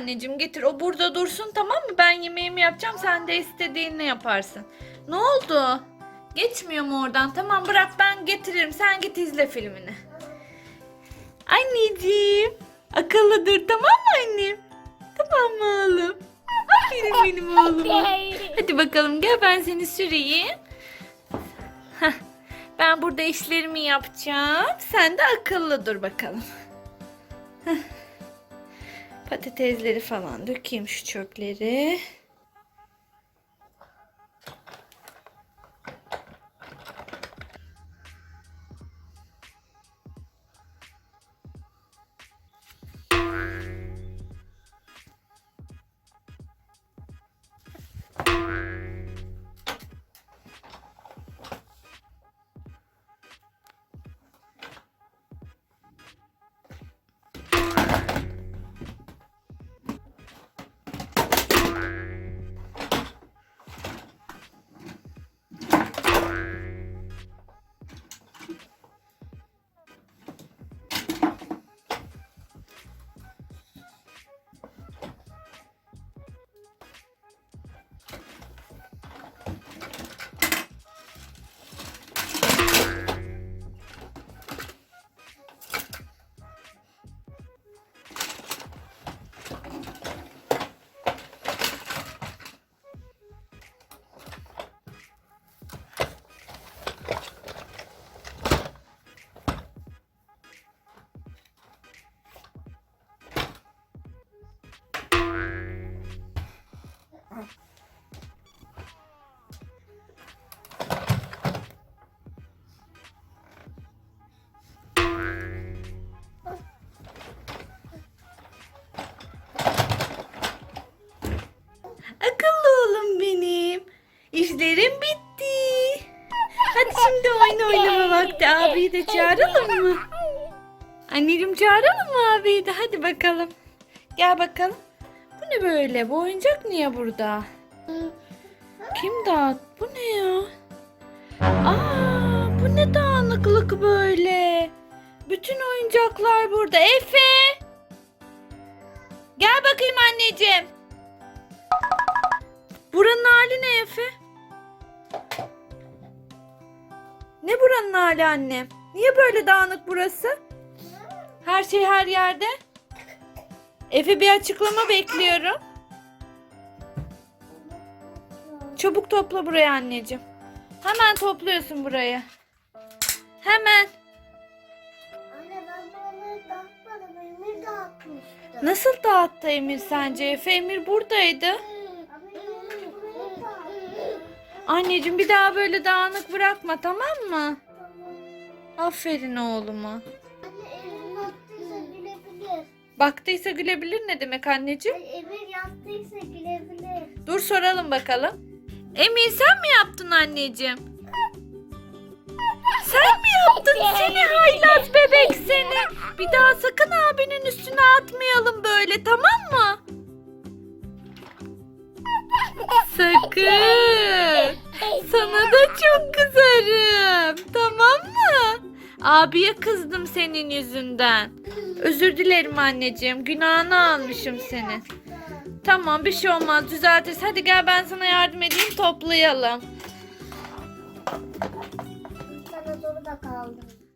Anneciğim getir o burada dursun tamam mı? Ben yemeğimi yapacağım sen de istediğini yaparsın. Ne oldu? Geçmiyor mu oradan? Tamam bırak ben getiririm. Sen git izle filmini. Anneciğim. Akıllı dur tamam mı annem? Tamam mı oğlum? Aferin benim oğluma. Hadi bakalım gel ben seni süreyim. Heh, ben burada işlerimi yapacağım. Sen de akıllı dur bakalım. Patatesleri falan dökeyim şu çöpleri. İşlerim bitti. Hadi şimdi oyun oynama vakti. Abiyi de çağıralım mı? Anneciğim çağıralım mı abiyi de? Hadi bakalım. Gel bakalım. Bu ne böyle? Bu oyuncak niye burada? Kim dağıt? Bu ne ya? Aa, bu ne dağınıklık böyle? Bütün oyuncaklar burada. Efe! Gel bakayım anneciğim. Buranın hali ne buranın hali annem? Niye böyle dağınık burası? Her şey her yerde. Efe bir açıklama bekliyorum. Çabuk topla buraya anneciğim. Hemen topluyorsun burayı. Hemen. Anne ben buraları dağıtmadım. Emir dağıtmıştı. Nasıl dağıttı Emir sence? Efe Emir buradaydı. Burayı. Anneciğim bir daha böyle dağınık bırakma tamam mı? Aferin oğluma. Anne Emir yattıysa gülebilir. Baktıysa gülebilir ne demek anneciğim? Emir yattıysa gülebilir. Dur soralım bakalım. Emir sen mi yaptın anneciğim? Sen mi yaptın seni haylaz bebek seni? Bir daha sakın abinin üstüne atmayalım böyle tamam mı? Sakın. Sana da çok kızarım. Abiye kızdım senin yüzünden. Özür dilerim anneciğim. Günahını almışım senin. Tamam bir şey olmaz düzeltiriz. Hadi gel ben sana yardım edeyim toplayalım. Sana soru da kaldı.